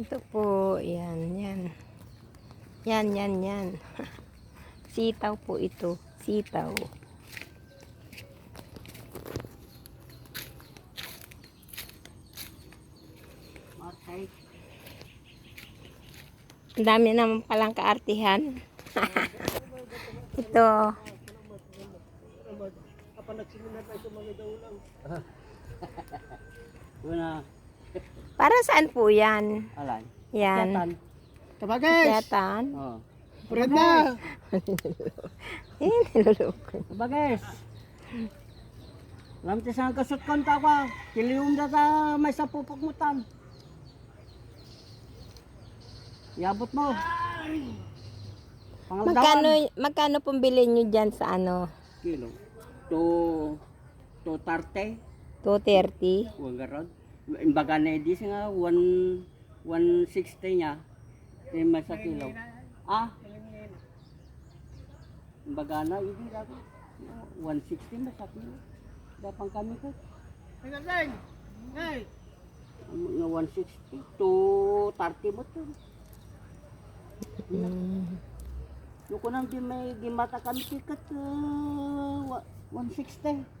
Ito po, yan, yan. Yan, yan, yan. Sitaw po ito. Sitaw. Okay. Ang dami naman palang kaartihan. ito. Una, Para saan po yan? alay. Yan. Tabages! Katan. Oh. Brenda! Eh, niluloko. Bages. Lam ti sang kasut kon ta kwa. Kilium da ta may sa pupukmutan. Yabot mo. Pangaldawan. Magkano, magkano pong bilhin nyo dyan sa ano? Kilo. To to tarte. 230? Huwag garod. Imbaga na edi nga 1 160 niya. Di may sa kilo. Ah. Imbaga na edi dapat 160 may sa kilo. Dapat kami ko. Hey! Hey! Nga 160 to 30 mo to. Mm. Yung nang di may gimata kami tikat uh, wa- 160.